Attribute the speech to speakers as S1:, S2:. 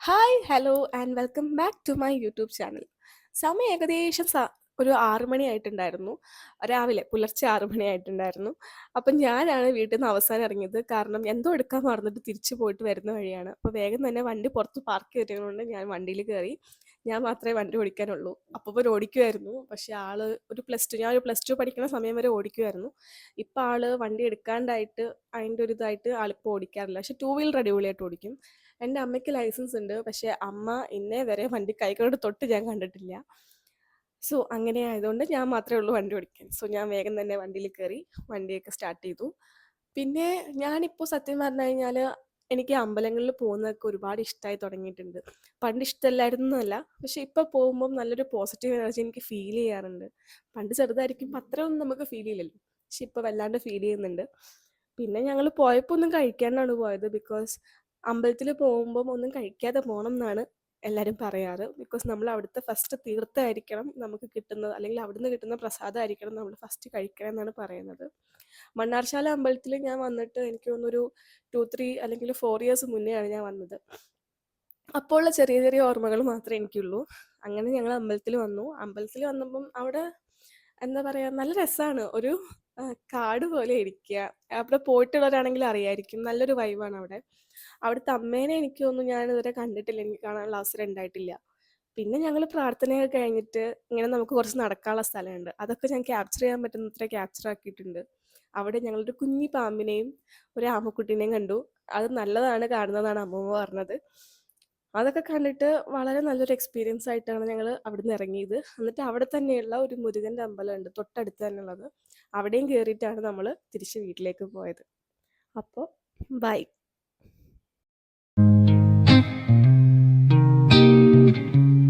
S1: Hi hello and welcome back to my YouTube channel സമയം ഏകദേശം ഒരു 6 മണിയായിട്ടുണ്ടായിരുന്നു. രാവിലെ പുലർച്ചെ 6 മണിയായിട്ടുണ്ടായിരുന്നു. അപ്പം ഞാനാണ് വീട്ടിൽ നിന്ന് അവസാനം ഇറങ്ങിയത്. കാരണം എന്തോ എടുക്കാൻ മറന്നിട്ട് തിരിച്ചു പോയിട്ട് വരുന്ന വഴിയാണ്. അപ്പോൾ വേഗം തന്നെ വണ്ടി പുറത്ത് പാർക്ക് ചെയ്തിരുന്നതുകൊണ്ട് ഞാൻ വണ്ടിയിൽ കയറി. ഞാൻ മാത്രമേ വണ്ടി ഓടിക്കാനുള്ളൂ. അപ്പോൾ ഇപ്പോൾ ഓടിക്കുമായിരുന്നു. പക്ഷേ ആൾ ഒരു പ്ലസ് ടു ഞാൻ ഒരു പ്ലസ് ടു പഠിക്കുന്ന സമയം വരെ ഓടിക്കുമായിരുന്നു. ഇപ്പോൾ ആൾ വണ്ടി എടുക്കാണ്ടായിട്ട് അതിന്റെ ഒരു ഇതായിട്ട് ആളിപ്പോൾ ഓടിക്കാറില്ല. പക്ഷേ ടൂ വീലർ അടിപൊളിയായിട്ട് ഓടിക്കും. എന്റെ അമ്മയ്ക്ക് ലൈസൻസ് ഉണ്ട്. പക്ഷേ അമ്മ ഇന്നേ വരെ വണ്ടി കൈകൊണ്ട് തൊട്ട് ഞാൻ കണ്ടിട്ടില്ല. സോ അങ്ങനെ ആയതുകൊണ്ട് ഞാൻ മാത്രമേ ഉള്ളൂ വണ്ടി ഓടിക്കാൻ. സോ ഞാൻ വേഗം തന്നെ വണ്ടിയിൽ കയറി വണ്ടിയൊക്കെ സ്റ്റാർട്ട് ചെയ്തു. പിന്നെ ഞാനിപ്പോൾ സത്യം പറഞ്ഞു കഴിഞ്ഞാൽ എനിക്ക് അമ്പലങ്ങളിൽ പോകുന്നതൊക്കെ ഒരുപാട് ഇഷ്ടമായി തുടങ്ങിയിട്ടുണ്ട്. പണ്ട് ഇഷ്ടമല്ലായിരുന്നു എന്നല്ല. പക്ഷേ ഇപ്പോൾ പോകുമ്പോൾ നല്ലൊരു പോസിറ്റീവ് എനർജി എനിക്ക് ഫീൽ ചെയ്യാറുണ്ട്. പണ്ട് ചെറുതായിരിക്കുമ്പോൾ അത്രയൊന്നും നമുക്ക് ഫീൽ ചെയ്യില്ലല്ലോ. പക്ഷെ ഇപ്പോൾ വല്ലാണ്ട് ഫീൽ ചെയ്യുന്നുണ്ട്. പിന്നെ ഞങ്ങൾ പോയപ്പോൾ ഒന്നും കഴിക്കാനാണ് പോയത്. ബിക്കോസ് അമ്പലത്തിൽ പോകുമ്പോൾ ഒന്നും കഴിക്കാതെ പോകണം എന്നാണ് എല്ലാവരും പറയാറ്. ബിക്കോസ് നമ്മൾ അവിടുത്തെ ഫസ്റ്റ് തീർത്ഥമായിരിക്കണം നമുക്ക് കിട്ടുന്നത്. അല്ലെങ്കിൽ അവിടുന്ന് കിട്ടുന്ന പ്രസാദമായിരിക്കണം നമ്മൾ ഫസ്റ്റ് കഴിക്കണം എന്നാണ് പറയുന്നത്. മണ്ണാർശാല അമ്പലത്തിൽ ഞാൻ വന്നിട്ട് എനിക്ക് തോന്നുന്നു ഒരു 2, 3 അല്ലെങ്കിൽ ഫോർ ഇയേഴ്സ് മുന്നെയാണ് ഞാൻ വന്നത്. അപ്പോൾ ഉള്ള ചെറിയ ചെറിയ ഓർമ്മകൾ മാത്രമേ എനിക്കുള്ളൂ. അങ്ങനെ ഞങ്ങൾ അമ്പലത്തിൽ വന്നു. അമ്പലത്തിൽ വന്നപ്പം അവിടെ എന്താ പറയുക നല്ല രസമാണ്. ഒരു കാട് പോലെ ഇരിക്കുക. അവിടെ പോയിട്ടുള്ളവരാണെങ്കിൽ അറിയായിരിക്കും. നല്ലൊരു വൈബാണ് അവിടെ. അവിടുത്തെ അമ്മേനെ എനിക്ക് ഒന്നും ഞാൻ ഇതുവരെ കണ്ടിട്ടില്ല. എനിക്ക് കാണാനുള്ള അവസരം ഉണ്ടായിട്ടില്ല. പിന്നെ ഞങ്ങൾ പ്രാർത്ഥനയൊക്കെ കഴിഞ്ഞിട്ട് ഇങ്ങനെ നമുക്ക് കുറച്ച് നടക്കാനുള്ള സ്ഥലമുണ്ട്. അതൊക്കെ ഞാൻ ക്യാപ്ചർ ചെയ്യാൻ പറ്റുന്നത്ര ക്യാപ്ചർ ആക്കിയിട്ടുണ്ട്. അവിടെ ഞങ്ങളൊരു കുഞ്ഞി പാമ്പിനെയും ഒരു ആമക്കുട്ടീനെയും കണ്ടു. അത് നല്ലതാണ് കാണുന്നതാണ് അമ്മൂമ്മ പറഞ്ഞത്. അതൊക്കെ കണ്ടിട്ട് വളരെ നല്ലൊരു എക്സ്പീരിയൻസ് ആയിട്ടാണ് ഞങ്ങൾ അവിടുന്ന് ഇറങ്ങിയത്. എന്നിട്ട് അവിടെ തന്നെയുള്ള ഒരു മുരുകന്റെ അമ്പലമുണ്ട് തൊട്ടടുത്ത് തന്നെ ഉള്ളത്. അവിടെയും കയറിയിട്ടാണ് നമ്മൾ തിരിച്ച് വീട്ടിലേക്ക് പോയത്. അപ്പോൾ ബൈ.